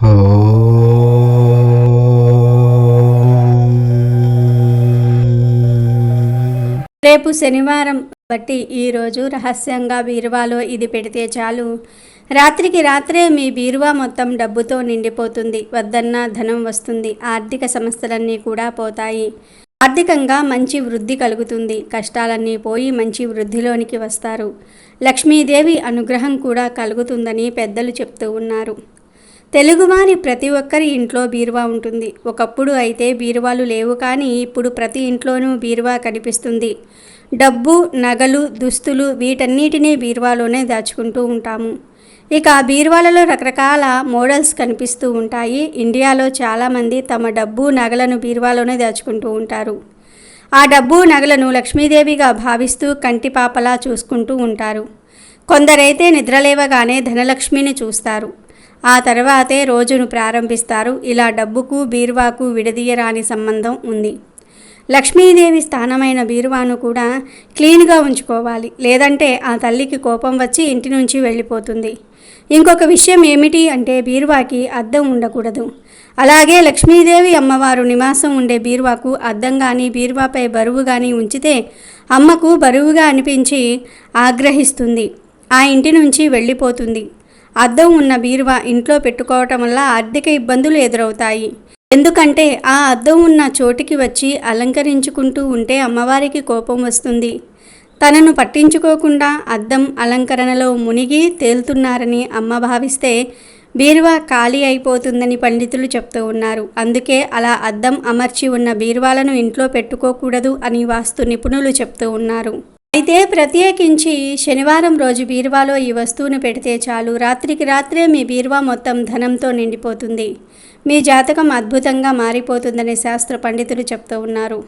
రేపు శనివారం బట్టి ఈరోజు రహస్యంగా బీరువాలో ఇది పెడితే చాలు. రాత్రికి రాత్రే మీ బీరువా మొత్తం డబ్బుతో నిండిపోతుంది. వద్దన్నా ధనం వస్తుంది. ఆర్థిక సమస్యలన్నీ కూడా పోతాయి. ఆర్థికంగా మంచి వృద్ధి కలుగుతుంది. కష్టాలన్నీ పోయి మంచి వృద్ధిలోనికి వస్తారు. లక్ష్మీదేవి అనుగ్రహం కూడా కలుగుతుందని పెద్దలు చెప్తూ ఉన్నారు. తెలుగువారి ప్రతి ఒక్కరి ఇంట్లో బీరువా ఉంటుంది. ఒకప్పుడు అయితే బీరువాలు లేవు కానీ ఇప్పుడు ప్రతి ఇంట్లోనూ బీరువా కనిపిస్తుంది. డబ్బు నగలు దుస్తులు వీటన్నిటినీ బీరువాలోనే దాచుకుంటూ ఉంటాము. ఇక బీరువాలలో రకరకాల మోడల్స్ కనిపిస్తూ ఉంటాయి. ఇండియాలో చాలామంది తమ డబ్బు నగలను బీరువాలోనే దాచుకుంటూ ఉంటారు. ఆ డబ్బు నగలను లక్ష్మీదేవిగా భావిస్తూ కంటిపాపలా చూసుకుంటూ ఉంటారు. కొందరైతే నిద్రలేవగానే ధనలక్ష్మిని చూస్తారు. ఆ తర్వాతే రోజును ప్రారంభిస్తారు. ఇలా డబ్బుకు బీరువాకు విడదీయరాని సంబంధం ఉంది. లక్ష్మీదేవి స్థానమైన బీరువాను కూడా క్లీన్గా ఉంచుకోవాలి. లేదంటే ఆ తల్లికి కోపం వచ్చి ఇంటి నుంచి వెళ్ళిపోతుంది. ఇంకొక విషయం ఏమిటి అంటే బీరువాకి అద్దం ఉండకూడదు. అలాగే లక్ష్మీదేవి అమ్మవారు నివాసం ఉండే బీరువాకు అద్దం కానీ బీరువాపై బరువు కానీ ఉంచితే అమ్మకు బరువుగా అనిపించి ఆగ్రహిస్తుంది. ఆ ఇంటి నుంచి వెళ్ళిపోతుంది. అద్దం ఉన్న బీరువా ఇంట్లో పెట్టుకోవటం వల్ల ఆర్థిక ఇబ్బందులు ఎదురవుతాయి. ఎందుకంటే ఆ అద్దం ఉన్న చోటికి వచ్చి అలంకరించుకుంటూ ఉంటే అమ్మవారికి కోపం వస్తుంది. తనను పట్టించుకోకుండా అద్దం అలంకరణలో మునిగి తేలుతున్నారని అమ్మ భావిస్తే బీరువా ఖాళీ అయిపోతుందని పండితులు చెప్తూ ఉన్నారు. అందుకే అలా అద్దం అమర్చి ఉన్న బీరువాలను ఇంట్లో పెట్టుకోకూడదు అని వాస్తు నిపుణులు చెప్తూ ఉన్నారు. అయితే ప్రత్యేకించి శనివారం రోజు బీరువాలో ఈ వస్తువును పెడితే చాలు. రాత్రికి రాత్రే మీ బీరువా మొత్తం ధనంతో నిండిపోతుంది. మీ జాతకం అద్భుతంగా మారిపోతుందని శాస్త్ర పండితులు చెప్తూ ఉన్నారు.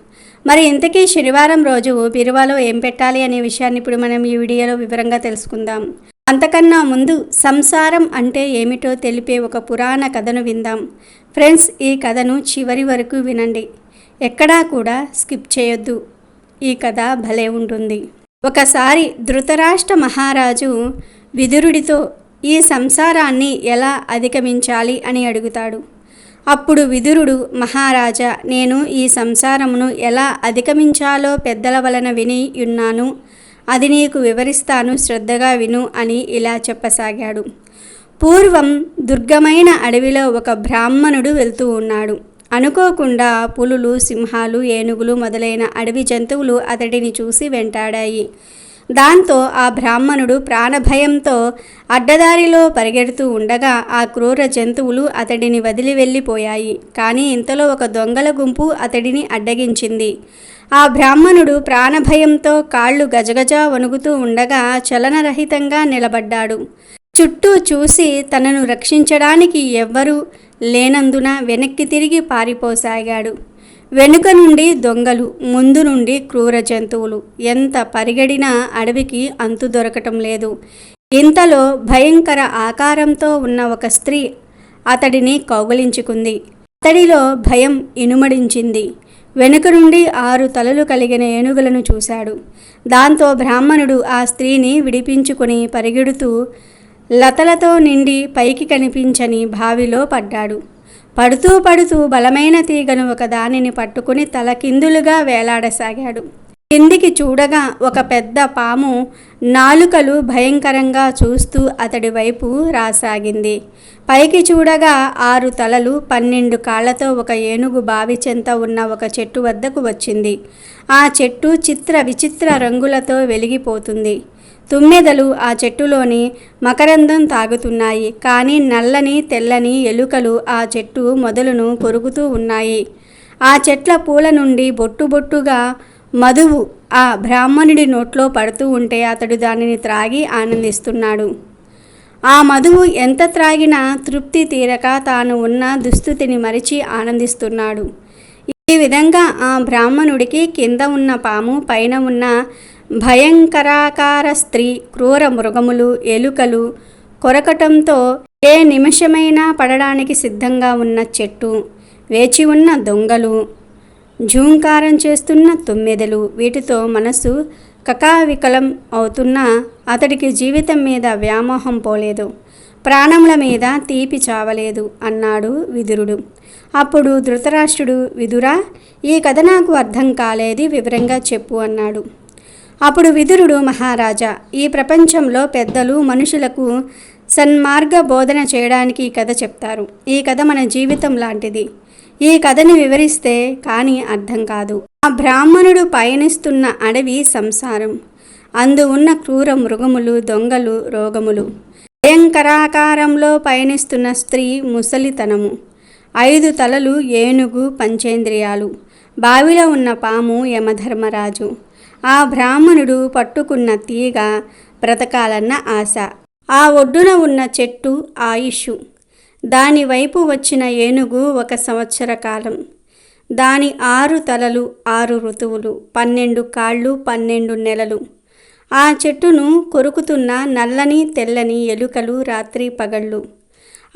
మరి ఇంతకీ శనివారం రోజు బీరువాలో ఏం పెట్టాలి అనే విషయాన్ని ఇప్పుడు మనం ఈ వీడియోలో వివరంగా తెలుసుకుందాం. అంతకన్నా ముందు సంసారం అంటే ఏమిటో తెలిపే ఒక పురాణ కథను విందాం. ఫ్రెండ్స్ ఈ కథను చివరి వరకు వినండి. ఎక్కడా కూడా స్కిప్ చేయొద్దు. ఈ కథ భలే ఉంటుంది. ఒకసారి ధృతరాష్ట్ర మహారాజు విదురుడితో ఈ సంసారాన్ని ఎలా అధిగమించాలి అని అడుగుతాడు. అప్పుడు విదురుడు మహారాజా నేను ఈ సంసారమును ఎలా అధిగమించాలో పెద్దల వలన విని ఉన్నాను. అది నీకు వివరిస్తాను శ్రద్ధగా విను అని ఇలా చెప్పసాగాడు. పూర్వం దుర్గమైన అడవిలో ఒక బ్రాహ్మణుడు వెళ్తూ ఉన్నాడు. అనుకోకుండా పులులు సింహాలు ఏనుగులు మొదలైన అడవి జంతువులు అతడిని చూసి వెంటాడాయి. దాంతో ఆ బ్రాహ్మణుడు ప్రాణభయంతో అడ్డదారిలో పరిగెడుతూ ఉండగా ఆ క్రూర జంతువులు అతడిని వదిలి వెళ్ళిపోయాయి. కానీ ఇంతలో ఒక దొంగల గుంపు అతడిని అడ్డగించింది. ఆ బ్రాహ్మణుడు ప్రాణభయంతో కాళ్ళు గజగజ వణుకుతూ ఉండగా చలనరహితంగా నిలబడ్డాడు. చుట్టూ చూసి తనను రక్షించడానికి ఎవ్వరూ లేనందున వెనక్కి తిరిగి పారిపోసాగాడు. వెనుక నుండి దొంగలు ముందు నుండి క్రూర జంతువులు. ఎంత పరిగెడినా అడవికి అంతు దొరకటం లేదు. ఇంతలో భయంకర ఆకారంతో ఉన్న ఒక స్త్రీ అతడిని కౌగలించుకుంది. అతడిలో భయం ఇనుమడించింది. వెనుక నుండి ఆరు తలలు కలిగిన ఏనుగులను చూశాడు. దాంతో బ్రాహ్మణుడు ఆ స్త్రీని విడిపించుకుని పరిగెడుతూ లతలతో నిండి పైకి కనిపించని బావిలో పడ్డాడు. పడుతూ పడుతూ బలమైన తీగను ఒక దానిని పట్టుకుని తలకిందులుగా వేలాడసాగాడు. కిందికి చూడగా ఒక పెద్ద పాము నాలుకలు భయంకరంగా చూస్తూ అతడి వైపు రాసాగింది. పైకి చూడగా ఆరు తలలు పన్నెండు కాళ్ళతో ఒక ఏనుగు బావి చెంత ఉన్న ఒక చెట్టు వద్దకు వచ్చింది. ఆ చెట్టు చిత్ర విచిత్ర రంగులతో వెలిగిపోతుంది. తుమ్మెదలు ఆ చెట్టులోని మకరందం తాగుతున్నాయి కానీ నల్లని తెల్లని ఎలుకలు ఆ చెట్టు మొదలును కొరుకుతూ ఉన్నాయి. ఆ చెట్ల పూల నుండి బొట్టు బొట్టుగా మధువు ఆ బ్రాహ్మణుడి నోట్లో పడుతూ ఉంటే అతడు దానిని త్రాగి ఆనందిస్తున్నాడు. ఆ మధువు ఎంత త్రాగినా తృప్తి తీరక తాను ఉన్న దుస్థితిని మరిచి ఆనందిస్తున్నాడు. ఈ విధంగా ఆ బ్రాహ్మణుడికి కింద ఉన్న పాము పైన ఉన్న భయంకరాకార స్త్రీ క్రూర మృగములు ఎలుకలు కొరకటంతో ఏ నిమిషమైనా పడడానికి సిద్ధంగా ఉన్న చెట్టు వేచి ఉన్న దొంగలు ఝూంకారం చేస్తున్న తొమ్మిదలు వీటితో మనసు కకావికలం అవుతున్నా అతడికి జీవితం మీద వ్యామోహం పోలేదు. ప్రాణముల మీద తీపి చావలేదు అన్నాడు విదురుడు. అప్పుడు ధృతరాష్ట్రుడు విదురా ఈ కథ నాకు అర్థం కాలేది వివరంగా చెప్పు అన్నాడు. అప్పుడు విదురుడు మహారాజా ఈ ప్రపంచంలో పెద్దలు మనుషులకు సన్మార్గ బోధన చేయడానికి ఈ కథ చెప్తారు. ఈ కథ మన జీవితం లాంటిది. ఈ కథని వివరిస్తే కానీ అర్థం కాదు. ఆ బ్రాహ్మణుడు పయనిస్తున్న అడవి సంసారం. అందు ఉన్న క్రూర మృగములు దొంగలు రోగములు. భయంకరాకారంలో పయనిస్తున్న స్త్రీ ముసలితనము. ఐదు తలలు ఏనుగు పంచేంద్రియాలు. బావిలో ఉన్న పాము యమధర్మరాజు. ఆ బ్రాహ్మణుడు పట్టుకున్న తీగ బ్రతకాలన్న ఆశ. ఆ ఒడ్డున ఉన్న చెట్టు ఆయుషు. దాని వైపు వచ్చిన ఏనుగు ఒక సంవత్సర కాలం. దాని ఆరు తలలు ఆరు ఋతువులు పన్నెండు కాళ్ళు పన్నెండు నెలలు. ఆ చెట్టును కొరుకుతున్న నల్లని తెల్లని ఎలుకలు రాత్రి పగళ్ళు.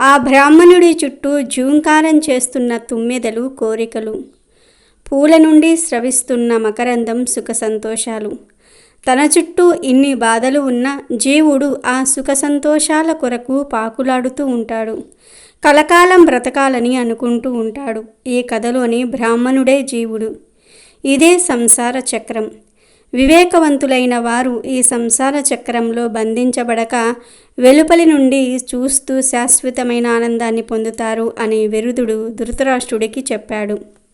ఆ బ్రాహ్మణుడి చుట్టూ జూంకారం చేస్తున్న తుమ్మెదలు కోరికలు. పూల నుండి స్రవిస్తున్న మకరందం సుఖ సంతోషాలు. తన చుట్టూ ఇన్ని బాధలు ఉన్న జీవుడు ఆ సుఖ సంతోషాల కొరకు పాకులాడుతూ ఉంటాడు. కలకాలం బ్రతకాలని అనుకుంటూ ఉంటాడు ఈ కథలోని బ్రాహ్మణుడే జీవుడు. ఇదే సంసార చక్రం. వివేకవంతులైన వారు ఈ సంసార చక్రంలో బంధించబడక వెలుపలి నుండి చూస్తూ శాశ్వతమైన ఆనందాన్ని పొందుతారు అని విరుదుడు ధృతరాష్ట్రుడికి చెప్పాడు.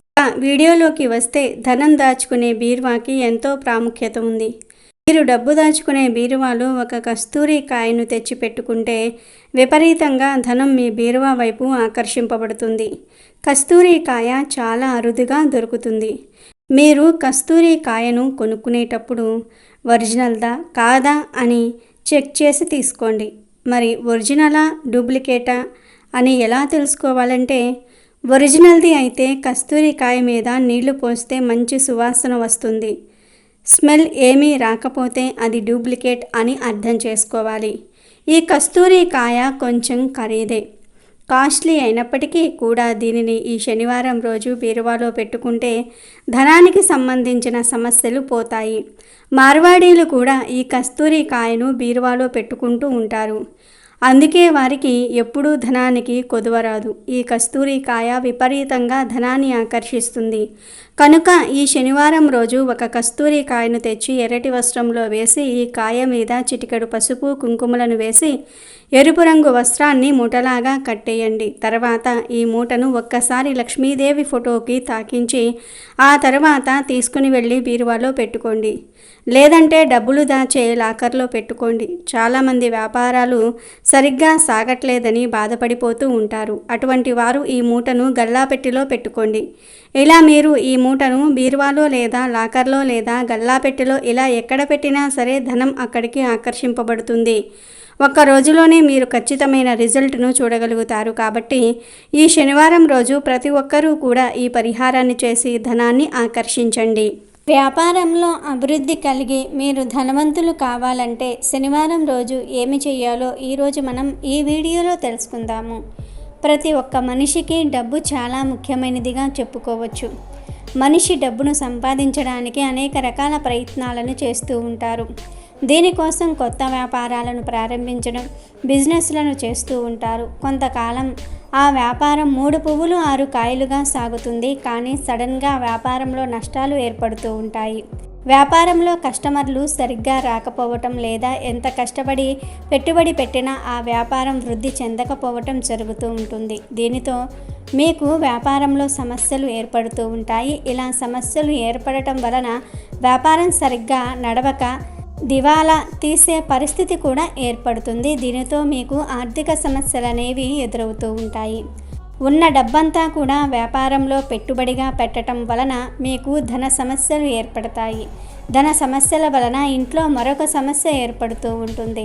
వీడియోలోకి వస్తే ధనం దాచుకునే బీరువాకి ఎంతో ప్రాముఖ్యత ఉంది. మీరు డబ్బు దాచుకునే బీరువాలు ఒక కస్తూరి కాయను తెచ్చి పెట్టుకుంటే విపరీతంగా ధనం మీ బీరువా వైపు ఆకర్షింపబడుతుంది. కస్తూరి కాయ చాలా అరుదుగా దొరుకుతుంది. మీరు కస్తూరి కాయను కొనుక్కునేటప్పుడు ఒరిజినల్దా కాదా అని చెక్ చేసి తీసుకోండి. మరి ఒరిజినలా డూప్లికేటా అని ఎలా తెలుసుకోవాలంటే ఒరిజినల్ది అయితే కస్తూరి కాయ మీద నీళ్ళు పోస్తే మంచి సువాసన వస్తుంది. స్మెల్ ఏమీ రాకపోతే అది డూప్లికేట్ అని అర్థం చేసుకోవాలి. ఈ కస్తూరి కాయ కొంచెం ఖరీదే. కాస్ట్లీ అయినప్పటికీ కూడా దీనిని ఈ శనివారం రోజు బీరువాలో పెట్టుకుంటే ధనానికి సంబంధించిన సమస్యలు పోతాయి. మార్వాడీలు కూడా ఈ కస్తూరి కాయను బీరువాలో పెట్టుకుంటూ ఉంటారు. అందుకే వారికి ఎప్పుడూ ధనానికి కొదువరాదు. ఈ కస్తూరి కాయ విపరీతంగా ధనాన్ని ఆకర్షిస్తుంది. కనుక ఈ శనివారం రోజు ఒక కస్తూరి కాయను తెచ్చి ఎర్రటి వస్త్రంలో వేసి ఈ కాయ మీద చిటికెడు పసుపు కుంకుమలను వేసి ఎరుపు రంగు వస్త్రాన్ని మూటలాగా కట్టేయండి. తర్వాత ఈ మూటను ఒక్కసారి లక్ష్మీదేవి ఫోటోకి తాకించి ఆ తర్వాత తీసుకుని వెళ్ళి బీరువాలో పెట్టుకోండి. లేదంటే డబ్బులు దాచే లాకర్లో పెట్టుకోండి. చాలామంది వ్యాపారాలు సరిగ్గా సాగట్లేదని బాధపడిపోతూ ఉంటారు. అటువంటి వారు ఈ మూటను గల్లాపెట్టిలో పెట్టుకోండి. ఇలా మీరు ఈ మూటను బీరువాలో లేదా లాకర్లో లేదా గల్లాపెట్టెలో ఇలా ఎక్కడ పెట్టినా సరే ధనం అక్కడికి ఆకర్షింపబడుతుంది. ఒక్క రోజులోనే మీరు ఖచ్చితమైన రిజల్ట్ను చూడగలుగుతారు. కాబట్టి ఈ శనివారం రోజు ప్రతి ఒక్కరూ కూడా ఈ పరిహారాన్ని చేసి ధనాన్ని ఆకర్షించండి. వ్యాపారంలో అభివృద్ధి కలిగి మీరు ధనవంతులు కావాలంటే శనివారం రోజు ఏమి చేయాలో ఈరోజు మనం ఈ వీడియోలో తెలుసుకుందాము. ప్రతి ఒక్క మనిషికి డబ్బు చాలా ముఖ్యమైనదిగా చెప్పుకోవచ్చు. మనిషి డబ్బును సంపాదించడానికి అనేక రకాల ప్రయత్నాలను చేస్తూ ఉంటారు. దీనికోసం కొత్త వ్యాపారాలను ప్రారంభించడం బిజినెస్లను చేస్తూ ఉంటారు. కొంతకాలం ఆ వ్యాపారం మూడు పువ్వులు ఆరు కాయలుగా సాగుతుంది. కానీ సడన్గా వ్యాపారంలో నష్టాలు ఏర్పడుతూ ఉంటాయి. వ్యాపారంలో కస్టమర్లు సరిగ్గా రాకపోవటం లేదా ఎంత కష్టపడి పెట్టుబడి పెట్టినా ఆ వ్యాపారం వృద్ధి చెందకపోవటం జరుగుతూ ఉంటుంది. దీనితో మీకు వ్యాపారంలో సమస్యలు ఏర్పడుతూ ఉంటాయి. ఇలా సమస్యలు ఏర్పడటం వలన వ్యాపారం సరిగ్గా నడవక దివాలా తీసే పరిస్థితి కూడా ఏర్పడుతుంది. దీనితో మీకు ఆర్థిక సమస్యలు అనేవి ఎదురవుతూ ఉంటాయి. ఉన్న డబ్బంతా కూడా వ్యాపారంలో పెట్టుబడిగా పెట్టడం వలన మీకు ధన సమస్యలు ఏర్పడతాయి. ధన సమస్యల వలన ఇంట్లో మరొక సమస్య ఏర్పడుతూ ఉంటుంది.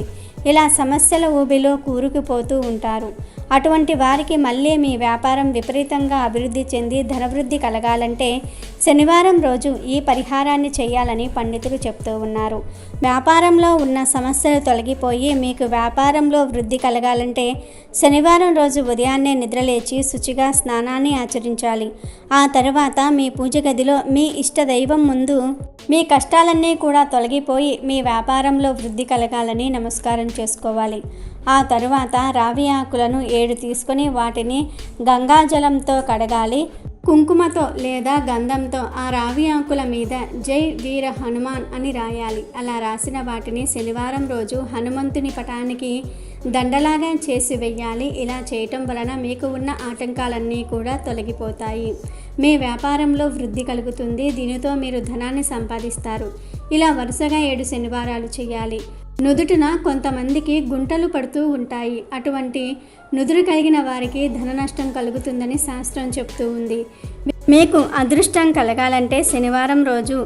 ఇలా సమస్యల ఊబిలో కూరుకుపోతూ ఉంటారు. అటువంటి వారికి మళ్ళీ మీ వ్యాపారం విపరీతంగా అభివృద్ధి చెంది ధనవృద్ధి కలగాలంటే శనివారం రోజు ఈ పరిహారాన్ని చేయాలని పండితులు చెప్తూ ఉన్నారు. వ్యాపారంలో ఉన్న సమస్యలు తొలగిపోయి మీకు వ్యాపారంలో వృద్ధి కలగాలంటే శనివారం రోజు ఉదయాన్నే నిద్రలేచి శుచిగా స్నానాన్ని ఆచరించాలి. ఆ తర్వాత మీ పూజ గదిలో మీ ఇష్ట దైవం ముందు మీ కష్టాలన్నీ కూడా తొలగిపోయి మీ వ్యాపారంలో వృద్ధి కలగాలని నమస్కారం చేసుకోవాలి. ఆ తరువాత రావి ఆకులను ఏడు తీసుకొని వాటిని గంగాజలంతో కడగాలి. కుంకుమతో లేదా గంధంతో ఆ రావి ఆకుల మీద జై వీర హనుమాన్ అని రాయాలి. అలా రాసిన వాటిని శనివారం రోజు హనుమంతుని పటానికి దండలాగా చేసి వెయ్యాలి. ఇలా చేయటం వలన మీకు ఉన్న ఆటంకాలన్నీ కూడా తొలగిపోతాయి. మీ వ్యాపారంలో వృద్ధి కలుగుతుంది. దీనితో మీరు ధనాన్ని సంపాదిస్తారు. ఇలా వరుసగా ఏడు శనివారాలు చేయాలి. నుదుటిన కొంతమందికి గుంటలు పడుతూ ఉంటాయి. అటువంటి నుదురు కలిగిన వారికి ధన నష్టం కలుగుతుందని శాస్త్రం చెప్తూ ఉంది. మీకు అదృష్టం కలగాలంటే శనివారం రోజు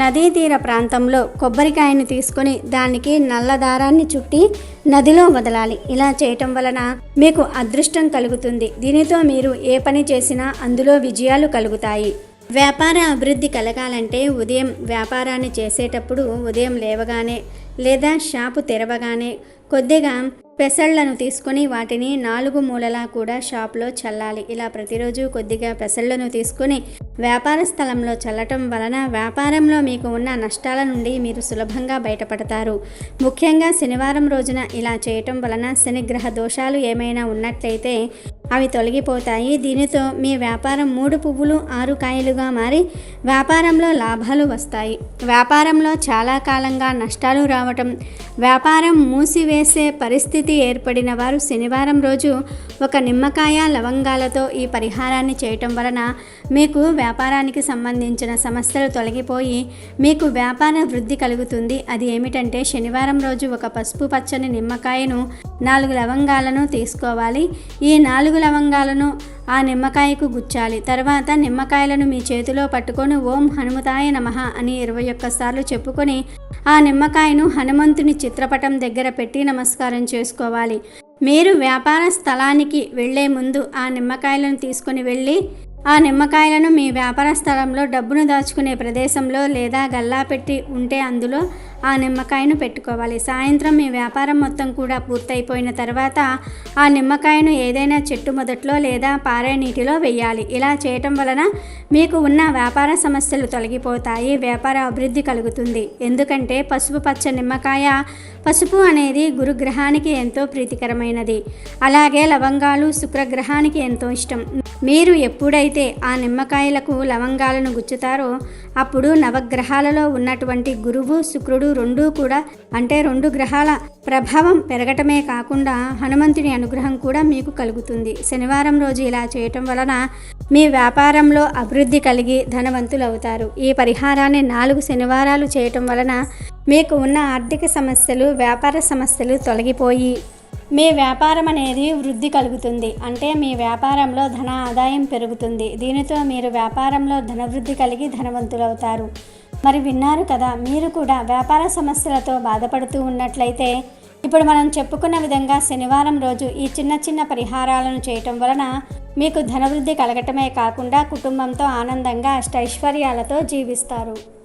నదీ తీర ప్రాంతంలో కొబ్బరికాయను తీసుకొని దానికి నల్ల దారాన్ని చుట్టి నదిలో వదలాలి. ఇలా చేయటం వలన మీకు అదృష్టం కలుగుతుంది. దీనితో మీరు ఏ పని చేసినా అందులో విజయాలు కలుగుతాయి. వ్యాపార అభివృద్ధి కలగాలంటే ఉదయం వ్యాపారాన్ని చేసేటప్పుడు ఉదయం లేవగానే లేదా షాపు తెరవగానే కొద్దిగా పెసళ్ళను తీసుకొని వాటిని నాలుగు మూలలా కూడా షాప్లో చల్లాలి. ఇలా ప్రతిరోజు కొద్దిగా పెసళ్ళను తీసుకొని వ్యాపార స్థలంలో చల్లటం వలన వ్యాపారంలో మీకు ఉన్న నష్టాల నుండి మీరు సులభంగా బయటపడతారు. ముఖ్యంగా శనివారం రోజున ఇలా చేయటం వలన శనిగ్రహ దోషాలు ఏమైనా ఉన్నట్లయితే అవి తొలగిపోతాయి. దీనితో మీ వ్యాపారం మూడు పువ్వులు ఆరు కాయలుగా మారి వ్యాపారంలో లాభాలు వస్తాయి. వ్యాపారంలో చాలా కాలంగా నష్టాలు రావటం వ్యాపారం మూసివేసే పరిస్థితి ఏర్పడిన వారు శనివారం రోజు ఒక నిమ్మకాయ లవంగాలతో ఈ పరిహారాన్ని చేయటం వలన మీకు వ్యాపారానికి సంబంధించిన సమస్యలు తొలగిపోయి మీకు వ్యాపార వృద్ధి కలుగుతుంది. అది ఏమిటంటే శనివారం రోజు ఒక పసుపు పచ్చని నిమ్మకాయను నాలుగు లవంగాలను తీసుకోవాలి. ఈ నాలుగు లవంగాలను ఆ నిమ్మకాయకు గుచ్చాలి. తర్వాత నిమ్మకాయలను మీ చేతిలో పట్టుకొని ఓం హనుమతాయ నమః అని ఇరవై ఒక్కసార్లు చెప్పుకొని ఆ నిమ్మకాయను హనుమంతుని చిత్రపటం దగ్గర పెట్టి నమస్కారం చేసుకోవాలి. మీరు వ్యాపార స్థలానికి వెళ్ళే ముందు ఆ నిమ్మకాయలను తీసుకొని వెళ్ళి ఆ నిమ్మకాయలను మీ వ్యాపార స్థలంలో డబ్బును దాచుకునే ప్రదేశంలో లేదా గల్లా పెట్టి ఉంటే అందులో ఆ నిమ్మకాయను పెట్టుకోవాలి. సాయంత్రం మీ వ్యాపారం మొత్తం కూడా పూర్తయిపోయిన తర్వాత ఆ నిమ్మకాయను ఏదైనా చెట్టు మొదట్లో లేదా పారే నీటిలో వేయాలి. ఇలా చేయటం వలన మీకు ఉన్న వ్యాపార సమస్యలు తొలగిపోతాయి వ్యాపార అభివృద్ధి కలుగుతుంది. ఎందుకంటే పసుపు పచ్చ నిమ్మకాయ పసుపు అనేది గురుగ్రహానికి ఎంతో ప్రీతికరమైనది. అలాగే లవంగాలు శుక్రగ్రహానికి ఎంతో ఇష్టం. మీరు ఎప్పుడైతే ఆ నిమ్మకాయలకు లవంగాలను గుచ్చుతారో అప్పుడు నవగ్రహాలలో ఉన్నటువంటి గురువు శుక్రుడు రెండూ కూడా అంటే రెండు గ్రహాల ప్రభావం పెరగటమే కాకుండా హనుమంతుని అనుగ్రహం కూడా మీకు కలుగుతుంది. శనివారం రోజు ఇలా చేయటం వలన మీ వ్యాపారంలో అభివృద్ధి కలిగి ధనవంతులు అవుతారు. ఈ పరిహారాన్ని నాలుగు శనివారాలు చేయటం వలన మీకు ఉన్న ఆర్థిక సమస్యలు వ్యాపార సమస్యలు తొలగిపోయి మీ వ్యాపారం అనేది వృద్ధి కలుగుతుంది. అంటే మీ వ్యాపారంలో ధన ఆదాయం పెరుగుతుంది. దీనితో మీరు వ్యాపారంలో ధనవృద్ధి కలిగి ధనవంతులవుతారు. మరి విన్నారు కదా మీరు కూడా వ్యాపార సమస్యలతో బాధపడుతూ ఉన్నట్లయితే ఇప్పుడు మనం చెప్పుకున్న విధంగా శనివారం రోజు ఈ చిన్న చిన్న పరిహారాలను చేయటం వలన మీకు ధనవృద్ధి కలగటమే కాకుండా కుటుంబంతో ఆనందంగా అష్టైశ్వర్యాలతో జీవిస్తారు.